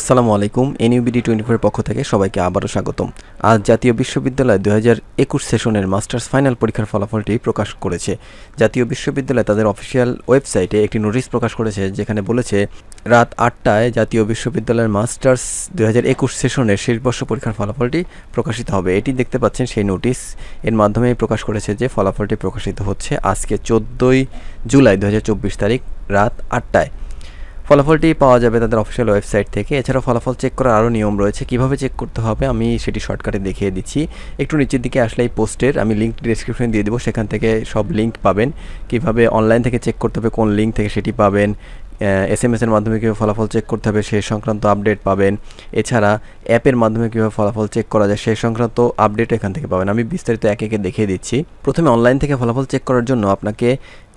আসসালামু আলাইকুম, এনইউবিডি টোয়েন্টি ফোরের পক্ষ থেকে সবাইকে আবারও স্বাগতম। আজ জাতীয় বিশ্ববিদ্যালয় দু হাজার একুশ সেশনের মাস্টার্স ফাইনাল পরীক্ষার ফলাফলটি প্রকাশ করেছে। জাতীয় বিশ্ববিদ্যালয় তাদের অফিসিয়াল ওয়েবসাইটে একটি নোটিশ প্রকাশ করেছে, যেখানে বলেছে, রাত আটটায় জাতীয় বিশ্ববিদ্যালয়ের মাস্টার্স দু হাজার একুশ সেশনের শেষ বর্ষ পরীক্ষার ফলাফলটি প্রকাশিত হবে। এটি দেখতে পাচ্ছেন সেই নোটিশ। এর মাধ্যমে প্রকাশ করেছে যে ফলাফলটি প্রকাশিত হচ্ছে আজকে চোদ্দোই জুলাই দু হাজার চব্বিশ তারিখ, রাত আটটায়। ফলাফলটি পাওয়া যাবে তাদের অফিসিয়াল ওয়েবসাইট থেকে। এছাড়াও ফলাফল চেক করার আরও নিয়ম রয়েছে। কীভাবে চেক করতে হবে আমি সেটি শর্টকাটে দেখিয়ে দিচ্ছি। একটু নিচের দিকে আসলে এই পোস্টের আমি লিঙ্ক ডিসক্রিপশনে দিয়ে দেবো। সেখান থেকে সব লিঙ্ক পাবেন। কীভাবে অনলাইন থেকে চেক করতে হবে, কোন লিঙ্ক থেকে সেটি পাবেন এস এম এসের মাধ্যমে কীভাবে ফলাফল চেক করতে হবে সেই সংক্রান্ত আপডেট পাবেন। এছাড়া অ্যাপের মাধ্যমে কীভাবে ফলাফল চেক করা যায় সেই সংক্রান্ত আপডেট এখান থেকে পাবেন। আমি বিস্তারিত একে একে দেখিয়ে দিচ্ছি। প্রথমে অনলাইন থেকে ফলাফল চেক করার জন্য আপনাকে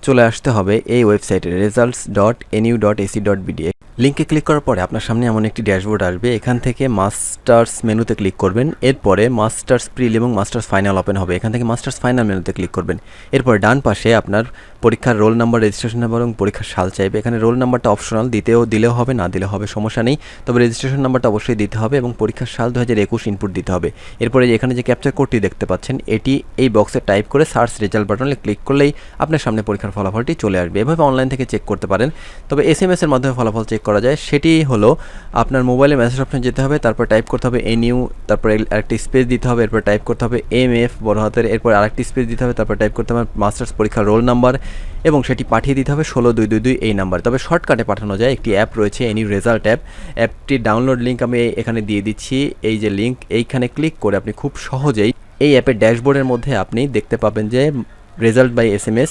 চলে আসতে হবে এই ওয়েবসাইটে results dot NU dot AC dot BD লিঙ্কে ক্লিক করার পরে আপনার সামনে এমন একটি ড্যাশবোর্ড আসবে। এখান থেকে মাস্টার্স মেনুতে ক্লিক করবেন। এরপরে মাস্টার্স প্রিল এবং মাস্টার্স ফাইনাল ওপেন হবে। এখান থেকে মাস্টার্স ফাইনাল মেনুতে ক্লিক করবেন। এরপর ডান পাশে আপনার পরীক্ষার রোল নাম্বার রেজিস্ট্রেশন নাম্বার এবং পরীক্ষার সাল চাইবে। এখানে রোল নাম্বারটা অপশনাল দিতেও দিলেও হবে, না দিলে হবে সমস্যা নেই। তবে রেজিস্ট্রেশন নাম্বারটা অবশ্যই দিতে হবে এবং পরীক্ষার সাল দু হাজার একুশ ইনপুট দিতে হবে। এরপরে এখানে যে ক্যাপচার কোডটি দেখতে পাচ্ছেন, এটি এই বক্সে টাইপ করে সার্চ রেজাল্ট বাটনে ক্লিক করলেই আপনার সামনে পরীক্ষার ফলাফলটি চলে আসবে। এভাবে অনলাইন থেকে চেক করতে পারেন। তবে এস এম এর মাধ্যমে ফলাফল চেক করা যায়, সেটি হলো আপনার মোবাইলে মেসেজ অপশন যেতে হবে, তারপর টাইপ করতে হবে এন ইউ তারপর আরেকটি স্পেস দিতে হবে, এরপর টাইপ করতে হবে এম এফ বড় হাতের, এরপর আরেকটি স্পেস দিতে হবে, তারপর টাইপ করতে হবে মাস্টার্স পরীক্ষার রোল নাম্বার এবং সেটি পাঠিয়ে দিতে হবে ষোলো দুই দুই দুই এই নাম্বার তবে শর্টকাটে পাঠানো যায়, একটি অ্যাপ রয়েছে এনি রেজাল্ট অ্যাপ অ্যাপটির ডাউনলোড লিঙ্ক আমি এখানে দিয়ে দিচ্ছি, এই যে লিঙ্ক এইখানে ক্লিক করে আপনি খুব সহজেই এই অ্যাপের ড্যাশবোর্ডের মধ্যে আপনি দেখতে পাবেন যে result by S M S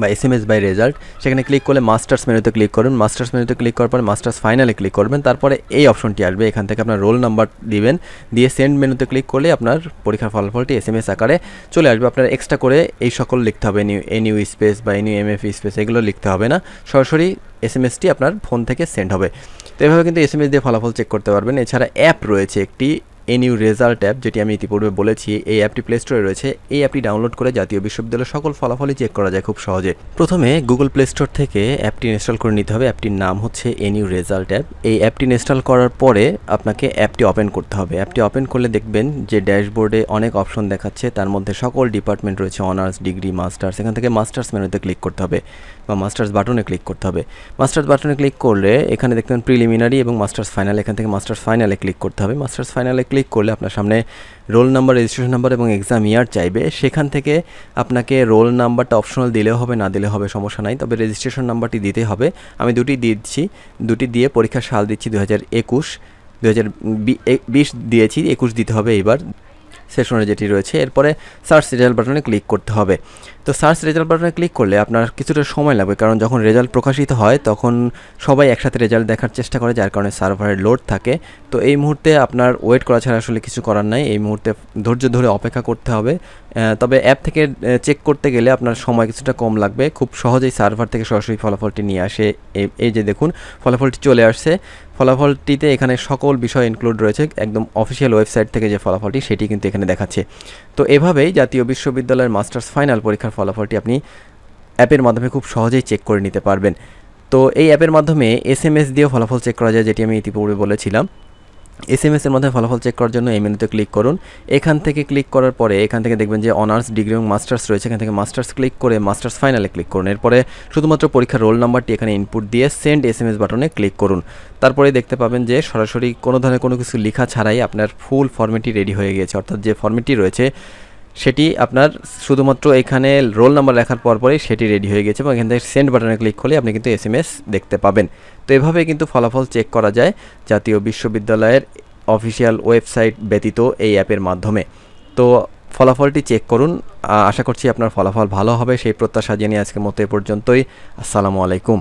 বা S M S by result সেখানে ক্লিক করলে মাস্টার্স মেনুতে ক্লিক করবেন মাস্টার্স মেনুতে ক্লিক করার পরে মাস্টার্স ফাইনালে ক্লিক করবেন। তারপরে এই অপশনটি আসবে। এখান থেকে আপনার রোল নাম্বার দিবেন। দিয়ে সেন্ড মেনুতে ক্লিক করলে আপনার পরীক্ষার ফলাফলটি এস এম এস আকারে চলে আসবে। আপনার এক্সট্রা করে এই সকল লিখতে হবে। নিউ এন ইউ স্পেস বা N U M F space এগুলো লিখতে হবে না। সরাসরি এস এম এসটি আপনার ফোন থেকে সেন্ড হবে। তো এভাবে কিন্তু এস এম এস দিয়ে ফলাফল চেক করতে পারবেন। এছাড়া অ্যাপ রয়েছে একটি। এনইউ রেজাল্ট অ্যাপ, যেটি আমি ইতিপূর্বে বলেছি, এই অ্যাপটি প্লে স্টোরে রয়েছে। এই অ্যাপটি ডাউনলোড করে জাতীয় বিশ্ববিদ্যালয়ের সকল ফলাফলই চেক করা যায় খুব সহজে। প্রথমে গুগল প্লে স্টোর থেকে অ্যাপটি ইনস্টল করে নিতে হবে। অ্যাপটির নাম হচ্ছে এনইউ রেজাল্ট অ্যাপ। এই অ্যাপটি ইনস্টল করার পরে আপনাকে অ্যাপটি ওপেন করতে হবে। অ্যাপটি ওপেন করলে দেখবেন যে ড্যাশবোর্ডে অনেক অপশন দেখাচ্ছে। তার মধ্যে সকল ডিপার্টমেন্ট রয়েছে অনার্স ডিগ্রি মাস্টার্স এখান থেকে মাস্টার্স মেনুতে ক্লিক করতে হবে বা মাস্টার্স বাটনে ক্লিক করতে হবে। মাস্টার্স বাটনে ক্লিক করলে এখানে দেখবেন প্রিলিমিনারি এবং মাস্টার্স ফাইনাল এখান থেকে মাস্টার্স ফাইনালে ক্লিক করতে হবে। মাস্টার্স ফাইনালে ক্লিক করলে আপনার সামনে রোল নাম্বার রেজিস্ট্রেশন নাম্বার এবং এক্সাম ইয়ার চাইবে। সেখান থেকে আপনাকে রোল নাম্বারটা অপশনাল দিলেও হবে, না দিলে হবে, সমস্যা নাই। তবে রেজিস্ট্রেশন নাম্বারটি দিতে হবে। আমি দুটি দিচ্ছি। দুটি দিয়ে পরীক্ষার সাল দিচ্ছি দু হাজার একুশ। দু হাজার বিশ দিয়েছি, একুশ দিতে হবে এবার সেশনে যেটি রয়েছে, এরপরে সার্চ রেজাল্ট বাটনে ক্লিক করতে হবে। তো সার্চ রেজাল্ট বাটনে ক্লিক করলে আপনার কিছুটা সময় লাগবে, কারণ যখন রেজাল্ট প্রকাশিত হয়, তখন সবাই একসাথে রেজাল্ট দেখার চেষ্টা করে, যার কারণে সার্ভারের লোড থাকে। তো এই মুহূর্তে আপনার ওয়েট করা ছাড়া আসলে কিছু করার নাই, এই মুহূর্তে ধৈর্য ধরে অপেক্ষা করতে হবে। তবে অ্যাপ থেকে চেক করতে গেলে আপনার সময় কিছুটা কম লাগবে। খুব সহজেই সার্ভার থেকে সরাসরি ফলাফলটি নিয়ে আসে। এই যে দেখুন, ফলাফলটি চলে আসছে। ফলাফলটিতে এখানে সকল বিষয় ইনক্লুড রয়েছে, একদম অফিসিয়াল ওয়েবসাইট থেকে যে ফলাফলটি সেটি কিন্তু এখানে দেখাচ্ছে। তো এভাবেই জাতীয় বিশ্ববিদ্যালয়ের মাস্টার্স ফাইনাল পরীক্ষার ফলাফলটি আপনি অ্যাপের মাধ্যমে খুব সহজেই চেক করে নিতে পারবেন। তো এই অ্যাপের মাধ্যমে এস এম এস দিয়েও ফলাফল চেক করা যায়, যেটি আমি ইতিপূর্বে বলেছিলাম। এস এম এসের মধ্যে ফলাফল চেক করার জন্য এই মেনুতে ক্লিক করুন। এখান থেকে ক্লিক করার পরে এখান থেকে দেখবেন যে অনার্স ডিগ্রি এবং মাস্টার্স রয়েছে। এখান থেকে মাস্টার্স ক্লিক করে মাস্টার্স ফাইনালে ক্লিক করুন। এরপরে শুধুমাত্র পরীক্ষার রোল নাম্বারটি এখানে ইনপুট দিয়ে সেন্ড এস এম এস বাটনে ক্লিক করুন। তারপরে দেখতে পাবেন যে সরাসরি কোনো ধরনের কোনো কিছু লেখা ছাড়াই আপনার ফুল ফর্মেটটি রেডি হয়ে গিয়েছে। অর্থাৎ যে ফর্মেটটি রয়েছে সেটি আপনার শুধুমাত্র এখানে রোল নাম্বার লেখার পর পরেই সেটি রেডি হয়ে গেছে এবং এখান থেকে সেন্ড বাটনে ক্লিক করলে আপনি কিন্তু এস দেখতে পাবেন। তো এভাবে কিন্তু ফলাফল চেক করা যায় জাতীয় বিশ্ববিদ্যালয়ের অফিসিয়াল ওয়েবসাইট ব্যতীত এই অ্যাপের মাধ্যমে। তো ফলাফলটি চেক করুন। আশা করছি আপনার ফলাফল ভালো হবে, সেই প্রত্যাশা জেনে আজকের মতো এ পর্যন্তই। আসসালামু আলাইকুম।